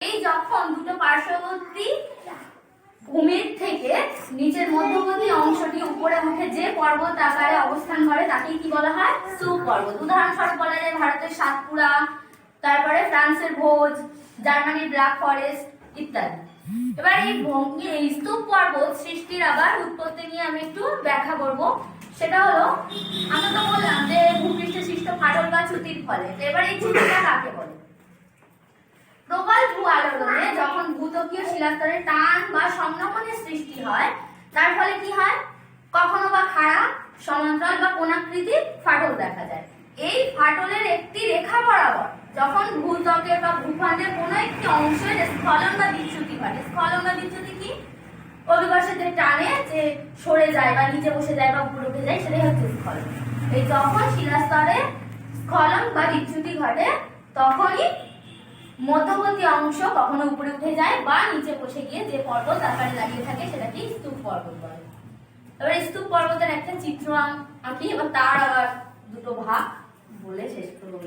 এই যখন দুটো পার্শ্ববর্তী ভূমির থেকে নিচের মধ্যবর্তী অংশটি উপরে উঠে যে পর্বত আকারে অবস্থান করে তাকে কি বলা হয়? স্তূপ পর্বত উদাহরণস্বরূপ বলা যায় ভারতের সাতপুরা, তারপরে ফ্রান্সের ভোজ, জার্মানির ব্ল্যাক ফরেস্ট ইত্যাদি। এবার এই ভঙ্গি এই স্তূপ পর্বত সৃষ্টির আবার উৎপত্তি নিয়ে আমি একটু ব্যাখ্যা করব। সেটা হলো, আমরা তো বললাম যে ভূপৃষ্ঠে সৃষ্ট ফাটল বা চ্যুতির ফলে। এবার এই চ্যুতিটা কাকে বলে? শিলাস্তরে টান বা সংনমনের সৃষ্টি হয়। তার ফলে কি হয়? কখনো বা খাড়া, সমান্তরাল বা কোণাকৃতি ফাটল দেখা যায়। এই ফাটলের একটি রেখা বরাবর যখন ভূত্বকের বা ভূখণ্ডের কোনো একটি অংশের স্খলন বা বিচ্যুতি ঘটে। স্খলন বা বিচ্যুতি কি? অভিবাসে যে টানে যে সরে যায় বা নিচে বসে যায় বা উপরে উঠে যায়, সেটাই হচ্ছে স্খলন। এই যখন শিলাস্তরে স্খলন বা বিচ্যুতি ঘটে, তখনই মধ্যবর্তী অংশ কখনো উপরে উঠে যায় বা নিচে বসে গিয়ে যে পর্বত আকারে দাঁড়িয়ে থাকে সেটাকে স্তূপ পর্বত বলে। এবার স্তূপ পর্বতের একটা চিত্র আঁক- এবার তার আবার দুটো ভাগ বলে শেষ করব।